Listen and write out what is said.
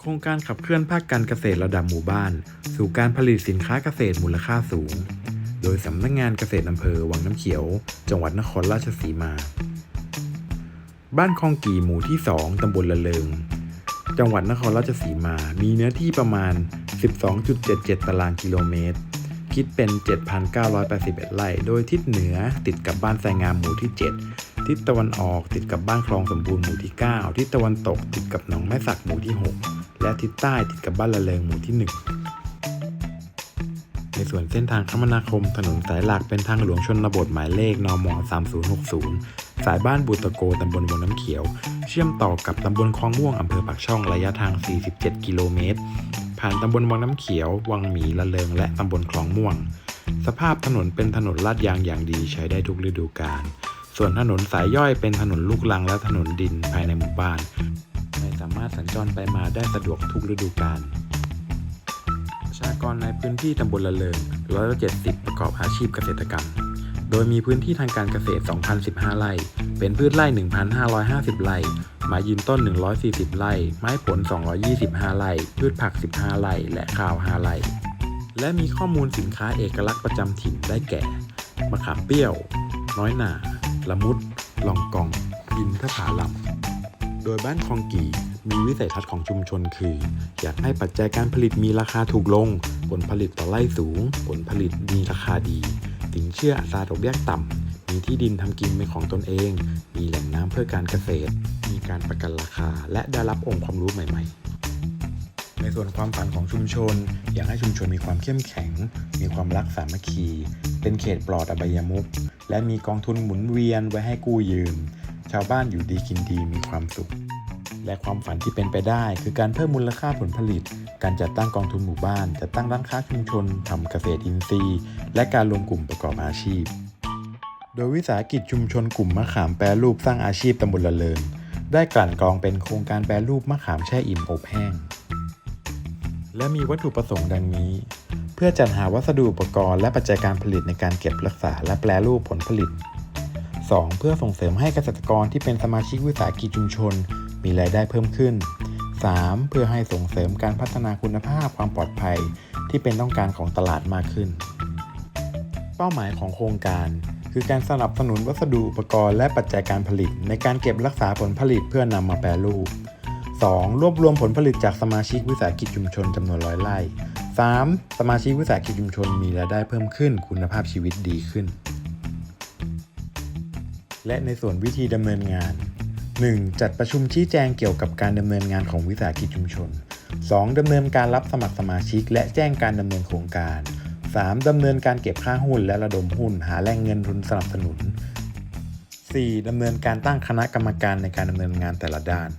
โครงการขับเคลื่อนภาคการเกษตรระดับหมู่บ้าน สู่การผลิตสินค้าเกษตรมูลค่าสูง โดยสำนักงานเกษตรอำเภอวังน้ำเขียว จังหวัดนครราชสีมา บ้านคลองกี่หมู่ที่ 2 ตำบลละเลิง จังหวัดนครราชสีมา มีเนื้อที่ประมาณ 12.77 ตารางกิโลเมตร คิดเป็น 7,981 ไร่ โดยทิศเหนือติดกับบ้านไซงามหมู่ที่ 7ทิศตะวันออกติดกับบ้านคลองสมบูรณ์หมู่ที่ 9 ทิศตะวันตกติดกับหนองแม่สักหมู่ที่ 6 และทิศใต้ติดกับบ้านละเลงหมู่ที่ 1 ในส่วนเส้นทางคมนาคมถนนสายหลักเป็นทางหลวงชนบทหมายเลขนม3060 สายบ้านบุตโกตำบลวังน้ำเขียว เชื่อมต่อกับตำบลคลองม่วงอำเภอปากช่องระยะทาง 47 กิโลเมตร ผ่านตำบลวังน้ำเขียว วังหมีละเลงและตำบลคลองม่วง สภาพถนนเป็นถนนลาดยางอย่างดีใช้ได้ทุกฤดูกาลส่วนถนนสายย่อยเป็นถนนลูกลังและถนนดินภายในหมู่บ้านามารถสัญจรไปมาได้สะดวกทุกฤดูกาลประชากรในพื้นที่ตำบลละเลิง170 ประกอบอาชีพเกษตรกรรม โดยมีพื้นที่ทางการเกษตร 2,015 ไร่ เป็นพืชไร่ 1,550 ไร่ ไม้ยืนต้น 140 ไร่ ไม้ผล 225 ไร่ พืชผัก 15 ไร่ และข้าว 5 ไร่ และมีข้อมูลสินค้าเอกลักษณ์ประจำถิ่นได้แก่ มะขามเปรี้ยว น้อยหนาละมุด ลองกองอินทผาลัมโดยบ้านคลองกี่ มีวิสัยทัศน์ของชุมชนคือ อยากให้ปัจจัยการผลิตมีราคาถูกลง ผลผลิตต่อไร่สูง ผลผลิตมีราคาดี สินเชื่ออัตราดอกเบี้ยต่ำ มีที่ดินทำกินเป็นของตนเอง มีแหล่งน้ำเพื่อการเกษตร มีการประกันราคา และได้รับองค์ความรู้ใหม่ ๆ ในส่วนความฝันของชุมชน อยากให้ชุมชนมีความเข้มแข็ง มีความรักสามัคคี เป็นเขตปลอดอบายมุข และมีกองทุนหมุนเวียนไว้ให้กู้ยืม ชาวบ้านอยู่ดีกินดีมีความสุข และความฝันที่เป็นไปได้ คือการเพิ่มมูลค่าผลผลิต การจัดตั้งกองทุนหมู่บ้าน จัดตั้งร้านค้าชุมชนทำเกษตรอินทรีย์ และการรวมกลุ่มประกอบอาชีพ โดยวิสาหกิจชุมชนกลุ่มมะขามแปรรูปสร้างอาชีพตำบลละเลิงได้กลั่นกรองเป็นโครงการแปรรูปมะขามแช่อิ่มอบแห้ง และมีวัตถุประสงค์ดังนี้ เพื่อจัดหาวัสดุอุปกรณ์และปัจจัยการผลิตในการเก็บรักษาและแปรรูปผลผลิต 2. เพื่อส่งเสริมให้เกษตรกรที่เป็นสมาชิกวิสาหกิจชุมชน มีรายได้เพิ่มขึ้น 3. เพื่อให้ส่งเสริมการพัฒนาคุณภาพความปลอดภัยที่เป็นต้องการของตลาดมากขึ้น เป้าหมายของโครงการ คือการสนับสนุนวัสดุอุปกรณ์และปัจจัยการผลิต ในการเก็บรักษาผลผลิตเพื่อนำมาแปรรูป 2. รวบรวมผลผลิตจากสมาชิกวิสาหกิจชุมชนจำนวนร้อยไร่ 3. สมาชิกวิสาหกิจชุมชนมีรายได้เพิ่มขึ้น คุณภาพชีวิตดีขึ้น และในส่วนวิธีดำเนินงาน 1. จัดประชุมชี้แจงเกี่ยวกับการดำเนินงานของวิสาหกิจชุมชน 2. ดำเนินการรับสมัครสมาชิก และแจ้งการดำเนินโครงการ 3. ดำเนินการเก็บค่าหุ้นและระดมหุ้น หาแหล่งเงินทุนสนับสนุน 4. ดำเนินการตั้งคณะกรรมการในการดำเนินงานแต่ละด้าน